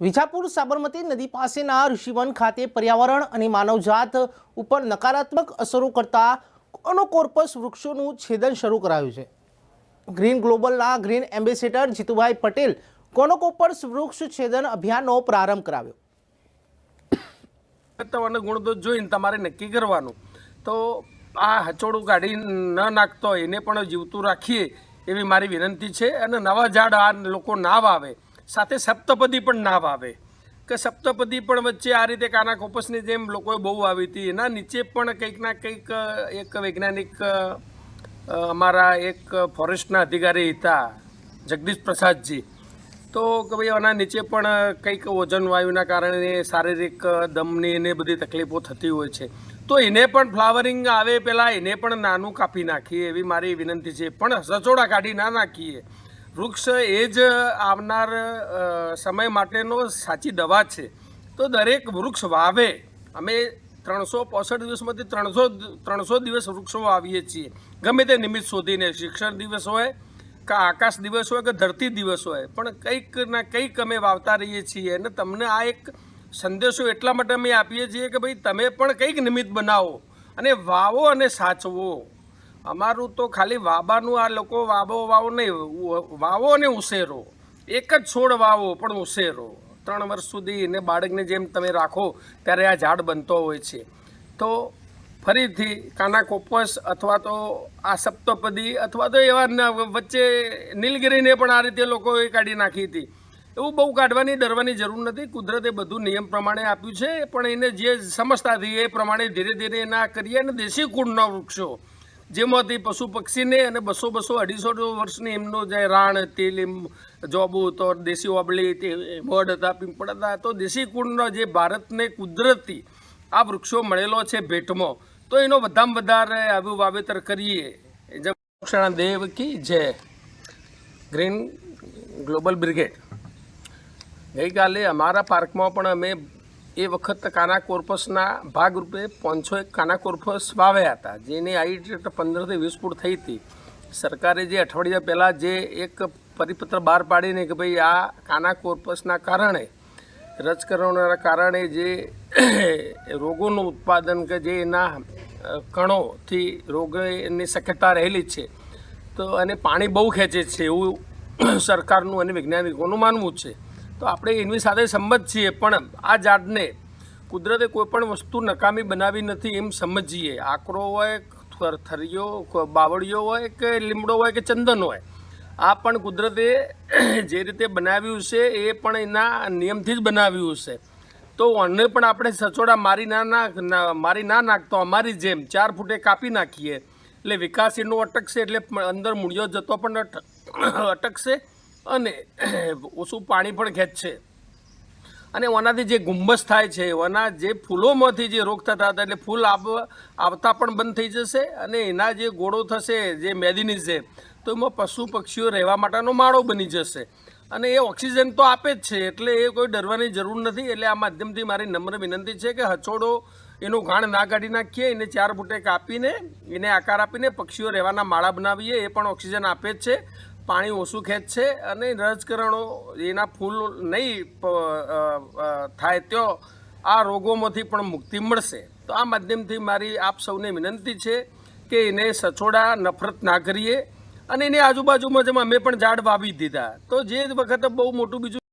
વિજાપુર સાબરમતી નદી પાસેના ઋષિવન ખાતે પર્યાવરણ અને માનવજાત ઉપર નકારાત્મક અસરો કરતા કોનોકોર્પસ વૃક્ષોનું છેદન શરૂ કરાયું છે. Green ગ્લોબલના green ambassador Jitubhai Patel conocarpus વૃક્ષ છેદન અભિયાનનો પ્રારંભ કરાવ્યો. તમને ગુણદોષ જોઈને તમારે નક્કી કરવાનું. તો આ હચોડું કાઢી ન નાખતો, એને પણ જીવતું રાખીએ એવી મારી વિનંતી છે અને નવા ઝાડ આ લોકો ના વાવે. સાથે સપ્તપદી પણ ના આવે. કે સપ્તપદી પણ વચ્ચે આ રીતે કાના કોપસની જેમ લોકોએ બહુ આવી હતી. એના નીચે પણ કંઈક ના કંઈક, એક વૈજ્ઞાનિક અમારા એક ફોરેસ્ટના અધિકારી હતા, જગદીશ પ્રસાદજી. તો કે ભાઈ આના નીચે પણ કંઈક ઓજન વાયુના કારણે શારીરિક દમની એને બધી તકલીફો થતી હોય છે. તો એને પણ ફ્લાવરિંગ આવે પહેલાં એને પણ નાનું કાપી નાખીએ એવી મારી વિનંતી છે. પણ સચોડા કાઢી ના નાખીએ. વૃક્ષ એ જ આવનાર સમય માટેનો સાચી દવા છે. તો દરેક વૃક્ષ વાવે. અમે ત્રણસો પોસઠ દિવસમાંથી ત્રણસો ત્રણસો દિવસ વૃક્ષો વાવીએ છીએ. ગમે તે નિમિત્ત શોધીને શિક્ષણ દિવસ હોય, કે આકાશ દિવસ હોય, કે ધરતી દિવસ હોય, પણ કંઈક ના કંઈક અમે વાવતા રહીએ છીએ. અને તમને આ એક સંદેશો એટલા માટે અમે આપીએ છીએ કે ભાઈ, તમે પણ કંઈક નિમિત્ત બનાવો અને વાવો અને સાચવો. અમારું તો ખાલી વાબાનું આ લોકો વાવો વાવો નહીં વાવો અને ઉછેરો. એક જ છોડ વાવો, પણ ઉછેરો. ત્રણ વર્ષ સુધી એને બાળકને જેમ તમે રાખો, ત્યારે આ ઝાડ બનતો હોય છે. તો ફરીથી કાના કોપસ અથવા તો આ સપ્તપદી અથવા તો એવા વચ્ચે નીલગિરીને પણ આ રીતે લોકોએ કાઢી નાખી હતી. એવું બહુ કાઢવાની ડરવાની જરૂર નથી. કુદરતે બધું નિયમ પ્રમાણે આપ્યું છે, પણ એને જે સમજતા હતી એ પ્રમાણે ધીરે ધીરે એના કરીએ અને દેશી કુળના વૃક્ષો. જેમાંથી પશુ પક્ષીને અને બસો બસો અઢીસો વર્ષની એમનો જે રાણ તેલ લીમ જોબુ તો દેશી ઓબળી તે મઢ હતા, પીંપળ હતા, તો દેશી કુળનો જે ભારતને કુદરતી આ વૃક્ષો મળેલો છે ભેટમાં, તો એનો વધામાં વધારે આવું વાવેતર કરીએ. ક્ષણા દેવ કી જય. Green global brigade. ગઈકાલે અમારા પાર્કમાં પણ અમે એ વખત કાના કોર્પસના ભાગરૂપે પાંચસો એક કાના કોર્પસ વાવ્યા હતા, જેની આઈટ પંદરથી વીસ ફૂટ થઈ હતી. સરકારે જે અઠવાડિયા પહેલાં જે એક પરિપત્ર બહાર પાડીને કે ભાઈ આ કાના કોર્પસના કારણે, રજકરણોના કારણે જે રોગોનું ઉત્પાદન કે જે એના કણોથી રોગની શક્યતા રહેલી છે. તો અને પાણી બહુ ખેંચે છે એવું સરકારનું અને વૈજ્ઞાનિકોનું માનવું છે. તો આપણે એની સાથે સંમત છીએ, પણ આ ઝાડને કુદરતે કોઈ પણ વસ્તુ નકામી બનાવી નથી એમ સમજીએ. આકરો હોય થરિયો બાવળિયો હોય કે લીમડો હોય કે ચંદન હોય, આ પણ કુદરતે જે રીતે બનાવ્યું છે, એ પણ એના નિયમથી જ બનાવ્યું છે. તો એને પણ આપણે સચોડા મારી ના મારી ના નાખતો, અમારી જેમ ચાર ફૂટે કાપી નાખીએ. એટલે વિકાસ એનો અટકશે, એટલે અંદર મૂળિયો જતો પણ અટ- અટકશે. અને ઓછું પાણી પણ ખેંચશે. અને ઓનાથી જે ગુંબસ થાય છે ઓના જે ફૂલોમાંથી જે રોગ થતા હતા એટલે ફૂલ આવ આવતા પણ બંધ થઈ જશે અને એના જે ગોળો થશે, જે મેદીની છે, તો એમાં પશુ પક્ષીઓ રહેવા માટેનો માળો બની જશે. અને એ ઓક્સિજન તો આપે જ છે, એટલે એ કોઈ ડરવાની જરૂર નથી. એટલે આ માધ્યમથી મારી નમ્ર વિનંતી છે કે હચોડો એનું ઘાણ ના કાઢી નાખીએ, એને ચાર ફૂટે કાપીને એને આકાર આપીને પક્ષીઓ રહેવાના માળા બનાવીએ, એ પણ ઓક્સિજન આપે જ છે. પાણી ઓછું ખેંચશે અને રજકરણો એના ફૂલ નહીં થાય તો આ રોગોમાંથી પણ મુક્તિ મળશે. તો આ માધ્યમથી મારી આપ સૌને વિનંતી છે કે એને સચોડા નફરત ના કરીએ અને એની આજુબાજુમાં જેમાં અમે પણ ઝાડ વાવી દીધા, તો જે વખતે બહુ મોટું બીજું